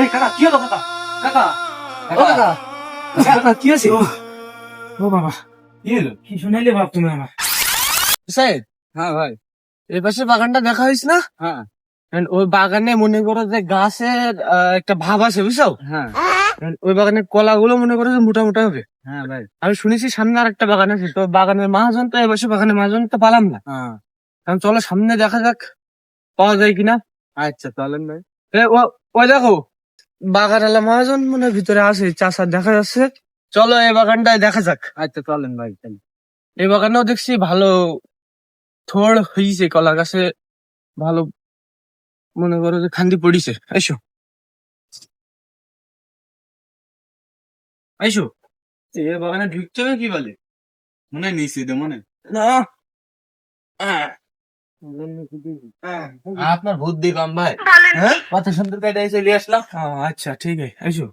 এই কাকা কি হলো কাকা? কাকা ও কাকা কাকা। কি আছে? ও। বাবা কি হলো? কি শুনাইলে বাপ তুমি আমার? সাইদ হ্যাঁ ভাই। এই পাশে বাগানটা দেখা হয়েছে না? হ্যাঁ। ওই বাগানে মনে করো যে গাছের একটা ভাব আছে বুঝছ? হ্যাঁ। ওই বাগানের কলাগুলো মনে করো যে মোটা মোটা হবে। হ্যাঁ ভাই। আমি শুনেছি সামনে আর একটা বাগান আছে তো বাগানের মাহাজন তো এবছর বাগানের মহাজন তো পালাম না। হ্যাঁ। কারণ চলো সামনে দেখা যাক পাওয়া যায় কিনা। আচ্ছা চলেন ভাই। ওই দেখো। বাগান আলা মহাজন মনে ভিতরে আছে চাষা দেখা যাচ্ছে। চলো এই বাগানটায় দেখা যাক। আচ্ছা চলেন ভাই চলেন। এই বাগানেও দেখছি ভালো থোড় হয়েছে কলা গাছে ভালো মনে করো যে খান্দি পড়িছে। এসো আইসো। এ বাগানে ঢুকতে হবে কি বলে? মনে হয় নিছি দে মনে না। আহ। আপনার বুদ্ধি কম ভাই। হ্যাঁ? কত সুন্দর কাটাই চলে আসলাম। আচ্ছা ঠিক আছে আইসো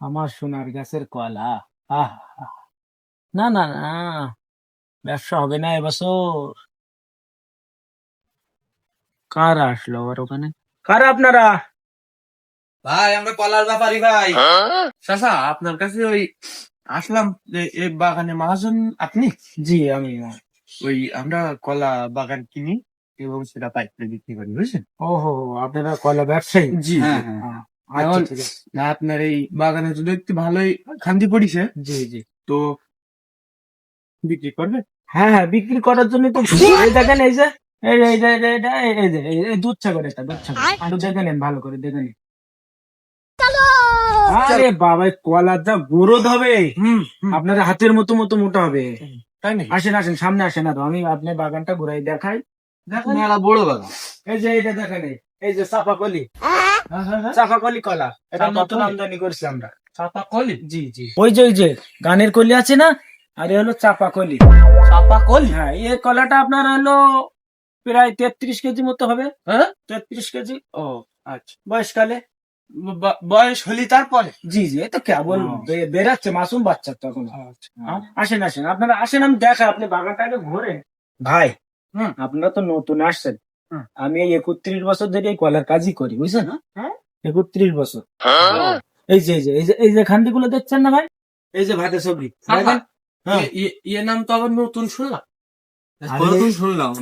আমার সোনার গাছের কলা। না না না ব্যবসা হবে না এবছর। কার আসলো আবার ওখানে? কার আপনারা? ভাই আমরা কলার ব্যাপারী ভাই। চাচা আপনার কাছে ওই আসলাম যে এই বাগানে মহাজন আপনি? জি আমি ওই আমরা কলা বাগান কিনি এবং সেটা পাইকারি বিক্রি করি বুঝছেন? হো আপনারা কলা ব্যবসায়ী? জি হ্যাঁ হ্যাঁ। আহ, আচ্ছা এখন- না আপনার এই বাগানে তো দেখতে ভালোই খান্তি পড়িছে জি জি। তো বিক্রি করবে হ্যাঁ হ্যাঁ বিক্রি করার জন্য তো এই দেখেন এই যে এই দুধ ছাগল এটা দুধ ছাগল। দেখে নেন ভালো করে দেখে নিন। আরে বাবা কলার যা হবে আপনার হাতের মতো মতো মোটা হবে। তাই নাকি? আসেন আসেন সামনে আসেন আর আমি আপনার বাগানটা ঘুরাই দেখাই। দেখেন মেলা বড় বাগান। এই যে এটা দেখেন এই- যে হ্যাঁ, হ্যাঁ, হ্যাঁ। চাপাকলি কলা। এটা নতুন আমদানি করছি আমরা। চাপা কলি জি জি। ওই যে ওই যে গানের কলি আছে না? আর হলো চাপাকলি। চাপা কলি হ্যাঁ এই কলাটা আপনার হলো প্রায় তেত্রিশ কেজি মতো হবে। হ্যাঁ? তেত্রিশ কেজি? ও আচ্ছা। বয়সকালে? বয়স হলি তারপরে জি জি এই তো কেবল ও। বেরাচ্ছে মাসুম বাচ্চা তখন আচ্ছা হ্যাঁ, আসেন আসেন আপনারা আসেন আমি দেখা আপনি বাগানটা আগে ঘোরেন ভাই হুম। আপনারা তো নতুন আসছেন হুম। আমি এই একত্রিশ বছর ধরে এই কলার কাজই করি বুঝছেন হ্যাঁ। একত্রিশ বছর এই যে এই যে এই যে এই যে খান্দি গুলো দেখছেন না ভাই এই যে ভাতে সবজি দেখেন? হ্যাঁ। এ- এ- নাম তো আবার নতুন শুনলাম প্রথম শুনলাম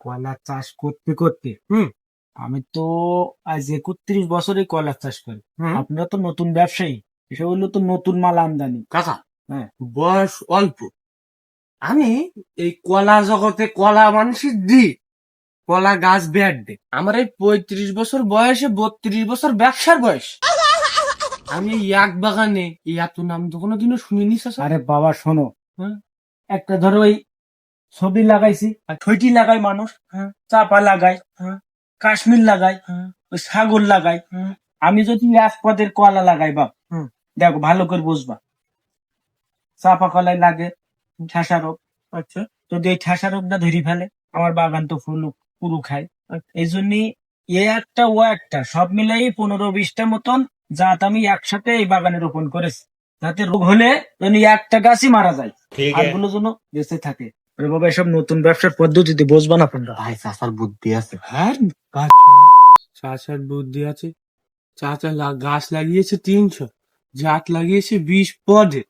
কলা চাষ করতে করতে হুম। আমি তো আজ একত্রিশ বছরে কলা চাষ করি। আপনারা তো নতুন ব্যবসায়ী এসব হলো তো নতুন মাল আমদানি কাকা হ্যাঁ। বয়স অল্প আমি এই কলা জগতে কলা মানুষের দি কলা গাছ বেড দে আমার এই পঁয়ত্রিশ বছর বয়সে বত্রিশ বছর ব্যবসার বয়স আমি এক বাগানে এই এত নাম তো কোনোদিনও শুনিনি। আরে বাবা শোনো হ্যাঁ। একটা ধরো ওই ছবি লাগাইছি আর ছইটি লাগাই মানুষ হ্যাঁ। চাপা লাগাই হ্যাঁ। কাশ্মীর লাগাই। ওই ছাগল লাগাই। আমি যদি এক পদের কলা লাগাই বাপ হুম। দেখো ভালো করে বুঝবা। চাপা কলাই লাগে ঠেসা রোগ। আচ্ছা। যদি এই ঠেসা রোগটা ধরি ফেলে আমার বাগান তো ফুল পুরু খায়। এই জন্য এ একটা ও একটা সব মিলাই পনেরো বিশটা মতন জাত আমি একসাথে এই বাগানে রোপণ করেছি। যাতে রোগ হলে যেন একটা গাছই মারা যায়। আরগুলো যেন বেঁচে থাকে। আরে বাবা এসব নতুন ব্যবসার পদ্ধতিতে বুঝবা না তোমরা। ভাই চাষার বুদ্ধি আছে। হ্যাঁ চাচার বুদ্ধি আছে। চাচা গাছ লাগিয়েছে তিনশো জাত লাগিয়েছে বিশ পদে।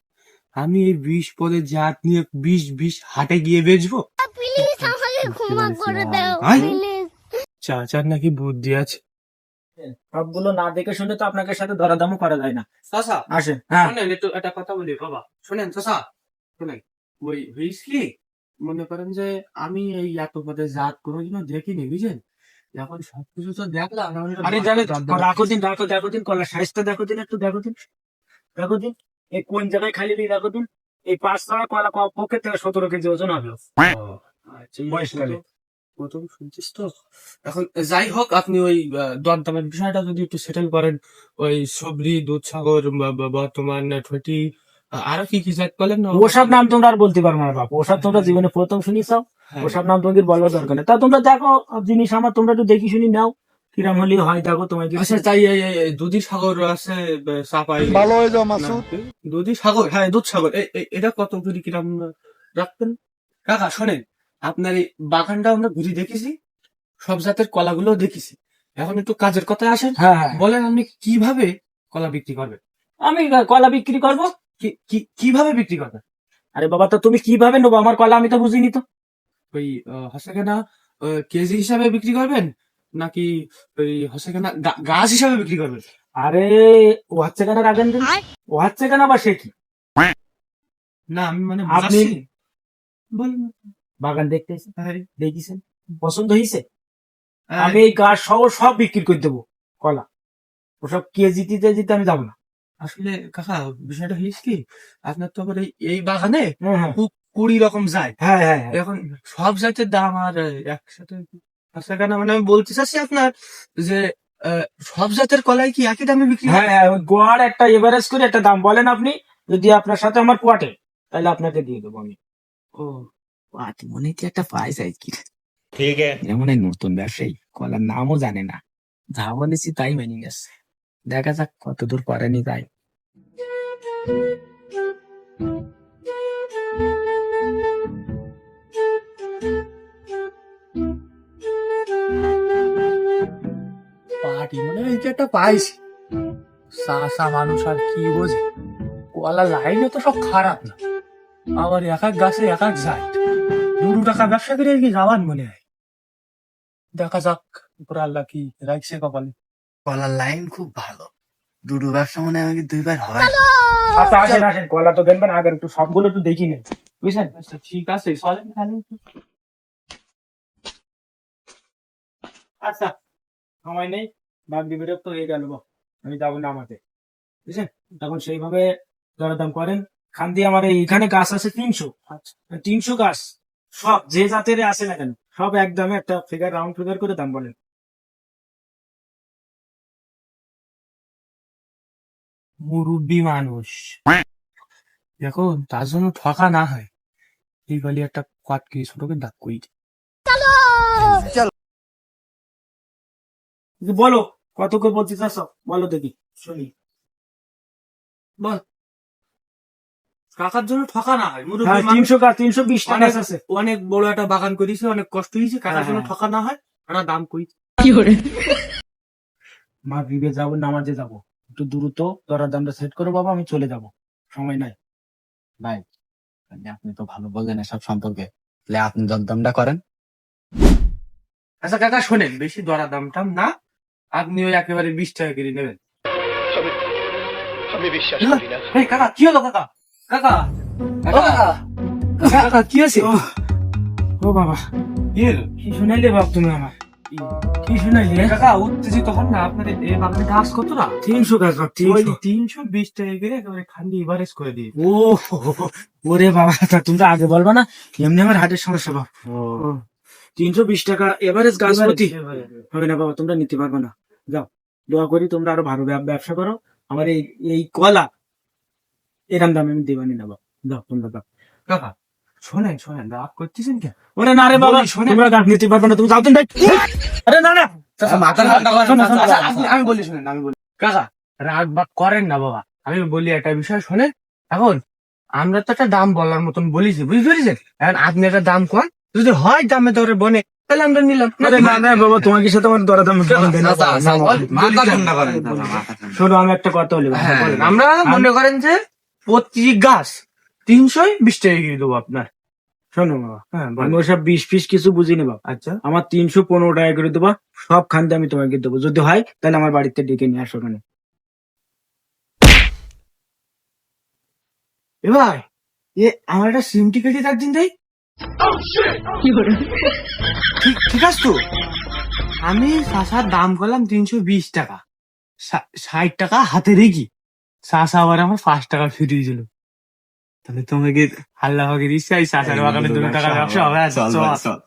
আমি এই বিশ পদে জাত নিয়ে বিশ বিশ হাটে গিয়ে বেচবো? প্লিজ আমাকে ক্ষমা করে দাও আয়। প্লিজ চাচার নাকি বুদ্ধি আছে। সবগুলো না দেখে শুনে তো আপনাকে সাথে দরাদামও করা যায় না। চাচা আসেন হ্যাঁ। শোনেন একটু একটা কথা বলি বাবা। শোনেন চাচা। শোনেন ওই কি মনে করেন যে আমি এই এত পদে জাত কোনোদিনও দেখিনি বুঝলেন? এখন সবকিছু তো দেখলাম আরে জানে রাখো দিন রাখো দেখো দিন কলার সাইজটা দেখো দিন একটু দেখো দিন। দেখো দিন এই কোন জায়গায় খালি দেখো দিন। এই পাঁচ টাকা কলা পক্ষে থেকে সতেরো কেজি ওজন হবে। আচ্ছা, বয়সকালে। প্রথম শুনছিস তো? এখন যাই হোক আপনি ওই দরদামের বিষয়টা যদি একটু সেটেল করেন ওই সবরি দুধসাগর বর্তমান ঠটি আরও কি কি জাত বলেন ওসব নাম তোমরা আর বলতে পারবে না বাপ। ওসব তোমরা জীবনে প্রথম হ্যাঁ। ওসব নাম তোমাদের বলার দরকার নেই। তা তোমরা দেখো জিনিস আমার তোমরা একটু দেখি শুনি নাও। কিরাম হলে হয় দেখো তোমাকে আচ্ছা তাই এই- এই- এই দুধি সাগর আছে চাপাই ভালো হয়ে যাও দুধি সাগর হ্যাঁ দুধ সাগর। এই- এই- এটা কত করে কিরাম রাখবেন কাকা শোনেন আপনার এই বাগানটা আমরা ঘুরে দেখেছি সব জাতের কলাগুলো দেখেছি। এখন একটু কাজের কথায় আসেন। হ্যাঁ। হ্যাঁ বলেন আপনি কীভাবে কলা বিক্রি করবেন? আমি কলা বিক্রি করব? কীভাবে বিক্রি করবে? আরে বাবা তো তুমি কীভাবে নেব? আমার কলা আমি তো বুঝিনি তো। ওই হচ্ছে কেজি হিসাবে বিক্রি করবেন? নাকি ওই গা- গাছ হিসাবে বিক্রি করবেন? আরে ও হচ্ছে কেন রাখেন দিন ও হচ্ছে কেন বা সে কি? না আমি মানে আপনি বলুন। বাগান দেখতে হ্যাঁ, পছন্দ হয়েছে হ্যাঁ, আমি এই গাছ সহ সব বিক্রি করে দেবো কলা। ওসব কেজিতে তেজিতে আমি যাব না। আসলে কাকা বিষয়টা হয়েছে কি আপনার তো আবার এই- এই বাগানে হ্যাঁ হ্যাঁ। খুব কুড়ি রকম যায় হ্যাঁ হ্যাঁ হ্যাঁ। এখন সব জাতের দাম আর একসাথে আচ্ছা কেন? মানে আমি বলতে চাচ্ছি আপনার যে আহ, সব জাতের কলাই কি একই দামে বিক্রি হয়? হ্যাঁ হ্যাঁ ওই গোয়ার একটা এভারেজ করে একটা দাম। বলেন আপনি যদি আপনার সাথে আমার কোয়াটে তাহলে আপনাকে দিয়ে দেবো আমি। ও পাট মনে কি একটা পাইস কি? ঠিক মনে হয় নতুন ব্যবসায়ী কলার নামও জানে না। যা বলেছি তাই মেনে গেছে দেখা যাক কত দূর পরেনি তাই। পার্টি মানে এই যে একটা পাইছি সাসা মানুষ আর কি বোঝে। কলা লাইনে তো সব খারাপ না। আবার এক এক গাছে এক এক যায়। দু দু টাকা ব্যবসা করে কি যাওয়ার মনে হয়। দেখা যাক উপর আল্লাহ কি রাখছে কপালে। কলার লাইন খুব ভালো। দুটো ব্যবসা মনে হয় আমাকে দুইবার হয়। আচ্ছা আসেন আসেন কলা তো দেখবেন আগে একটু সবগুলো একটু দেখি নেন। বুঝছেন? আচ্ছা ঠিক আছে চলেন তাহলে আচ্ছা সময় নেই বাঘ বিরক্ত হয়ে গেল আমি যাব না আমাকে বুঝছেন? তখন সেইভাবে দরদাম করেন। খান দিয়ে আমার এইখানে গাছ আছে তিনশো। আচ্ছা তিনশো গাছ। সব যে জাতের আছে না কেন সব একদমে একটা ফিগার রাউন্ড ফিগার করে দাম বলেন। মুরব্বী মানুষ। দেখো তার জন্য ঠকা না হয়। এই গলি একটা কাট কি ছোট করে ডাক কই বলো কত করে বলতে চাচ্ছ বলো দেখি শুনি। বল। কাকার জন্য ঠকা না হয় হ্যাঁ মানুষ তিনশো গাছ তিনশো বিশ টাকা আছে। অনেক বড় একটা বাগান করেছে অনেক কষ্ট হয়েছে কাকার হ্যাঁ, জন্য হ্যাঁ। ঠকা না হয় একটা দাম কই বিবে যাব নামাজে যাব। একটু দ্রুত দরার দামটা সেট করো বাবা আমি চলে যাব। সময় নাই। ভাই আপনি তো ভালো বললেন এসব সম্পর্কে। তাহলে আপনি দরদামটা করেন। আচ্ছা কাকা শোনেন বেশি দরা দাম টাম না। আপনি ওই একেবারে বিশ টাকা করে নেবেন। আমি বিশ্বাস করি না। এই কাকা কি হলো কাকা? কাকা কাকা কাকা কি আছে ও ও বাবা কি হলো? কি শুনাইলে বাপ তুমি আমার কি শুনাইলে? কাকা উত্তেজিত হন না আপনার এই বাগানে গাছ কত না? তিনশো গাছ তিনশো। তিনশো বিশ টাকা করে একেবারে খান্ডি এভারেজ করে দিয়ে। ও ওরে বাবা তা তুমি আগে বলবা না এমনি আমার হাটের সমস্যা বাপ। তিনশো বিশ টাকা এভারেজ গাছ প্রতি। হবে না বাবা তোমরা নিতে পারবে না। যাও দোয়া করি তোমরা আরও ভালো ব্যবসা করো। আমার এই এই কলা এরম দামে আমি দেবানি না বাবা যাও তোমরা দাও কাকা শোনেন শোনেন রাগ করতেছেন কেন? ওরে না রে বাবা তোমরা গাছ নিতে পারবে না তুমি যাও আরে না না। আপনি- আমি বলি শোনেন আমি বলি। কাকা রাগ বাগ করেন না বাবা। আমি বলি একটা বিষয় শোনেন। এখন আমরা তো একটা দাম বলার মতন বলিছি বুঝতে পেরেছেন? এখন আপনি একটা দাম কর যদি হয় দামে ধরে বনে তাহলে আমরা নিলাম। না না বাবা তোমাকে সাথে আমার আচ্ছা, আচ্ছা, মাথা ঠান্ডা। শোনো আমি একটা কথা বলি হ্যাঁ, আমরা মনে করেন যে প্রতি গাছ তিনশো বিশ টাকা দিয়ে দেবো আপনার। শোনো বাবা হ্যাঁ আমি ওসব বিশ ফিস কিছু বুঝিনি বাবা। আচ্ছা। আমার তিনশো পনেরো টাকা করে দেবো সব খান্তে আমি তোমাকে দেবো। যদি হয় তাহলে আমার বাড়িতে ডেকে নিয়ে আসো কেন এ ভাই এ আমার একটা সিম টিকেট তার দিন দেয় ঠিক ঠিক আছে তো? আমি শাসার দাম করলাম তিনশো বিশ টাকা। ষাট টাকা হাতে রেখি। শাসা আবার আমার পাঁচ টাকা ফিরিয়ে দিল। তাহলে তোমাকে দিচ্ছে এই শাসার বাগানে দু টাকা ব্যবসা হবে চল।